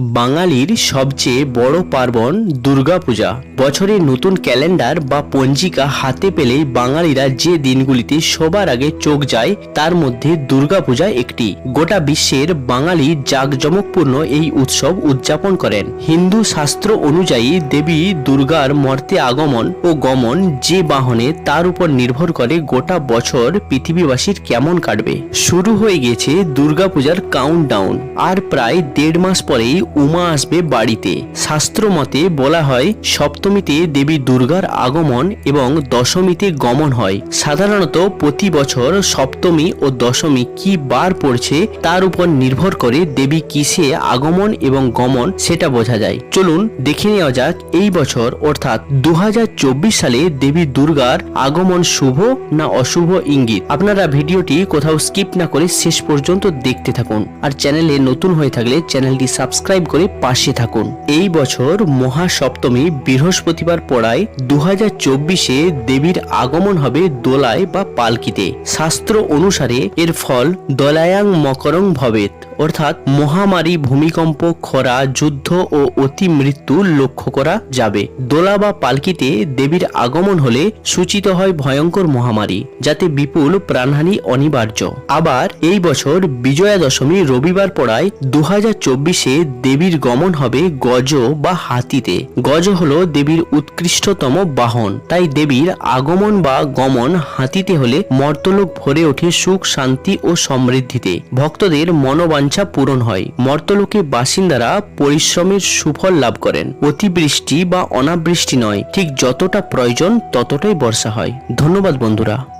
বাঙালির সবচেয়ে বড় পার্বণ দুর্গাপূজা। বছরের নতুন ক্যালেন্ডার বা পঞ্জিকা হাতে পেলেই বাঙালিরা যে দিনগুলিতে সবার আগে চোখ যায়, তার মধ্যে দুর্গাপূজা একটি। গোটা বিশ্বের বাঙালি জাঁকজমকপূর্ণ এই উৎসব উদযাপন করেন। হিন্দু শাস্ত্র অনুযায়ী দেবী দুর্গার মর্তে আগমন ও গমন যে বাহনে তার উপর নির্ভর করে গোটা বছর পৃথিবীবাসীর কেমন কাটবে। শুরু হয়ে গেছে দুর্গাপূজার কাউন্ট ডাউন আর প্রায় দেড় মাস পরেই উমা আসবে বাড়িতে। শাস্ত্র মতে বলা হয়, সপ্তমীতে দেবী দুর্গার আগমন এবং দশমীতে গমন হয়। সাধারণত প্রতি বছর সপ্তমী ও দশমী কি বার পড়ছে তার উপর নির্ভর করে দেবী কিসে আগমন এবং গমন সেটা বোঝা যায়। চলুন দেখে নেওয়া যাক এই বছর, অর্থাৎ দু হাজার চব্বিশ সালে দেবী দুর্গার আগমন শুভ না অশুভ ইঙ্গিত। আপনারা ভিডিওটি কোথাও স্কিপ না করে শেষ পর্যন্ত দেখতে থাকুন। আর চ্যানেলে নতুন হয়ে থাকলে চ্যানেলটি সাবস্ক্রাইব করে পাশে থাকুন। এই বছর মহাসপ্তমী বৃহস্পতিবার পড়ায় দু হাজার চব্বিশে দেবীর আগমন হবে দোলায় বা পালকিতে। শাস্ত্র অনুসারে এর ফল দলায়াং মকরং ভবেত অর্থাৎ মহামারী, ভূমিকম্প, খরা, যুদ্ধ ও অতি মৃত্যু লক্ষ্য করা যাবে। দোলা বা পালকিতে দেবীর আগমন হলে সূচিত হয় ভয়ঙ্কর মহামারী, যাতে বিপুল প্রাণহানি অনিবার্য। আবার এই বছর বিজয়া দশমী রবিবার পড়ায় দু হাজার চব্বিশে দেবীর গমন হবে গজ বা হাতিতে। গজ হলো দেবীর উৎকৃষ্টতম বাহন। তাই দেবীর আগমন বা গমন হাতিতে হলে মর্তলোক ভরে ওঠে সুখ, শান্তি ও সমৃদ্ধিতে। ভক্তদের মনোবাঞ্ছা পূরণ হয়। মর্তলোকে বাসিন্দারা পরিশ্রমের সুফল লাভ করেন। অতিবৃষ্টি বা অনাবৃষ্টি নয়, ঠিক যতটা প্রয়োজন ততটাই বর্ষা হয়। ধন্যবাদ বন্ধুরা।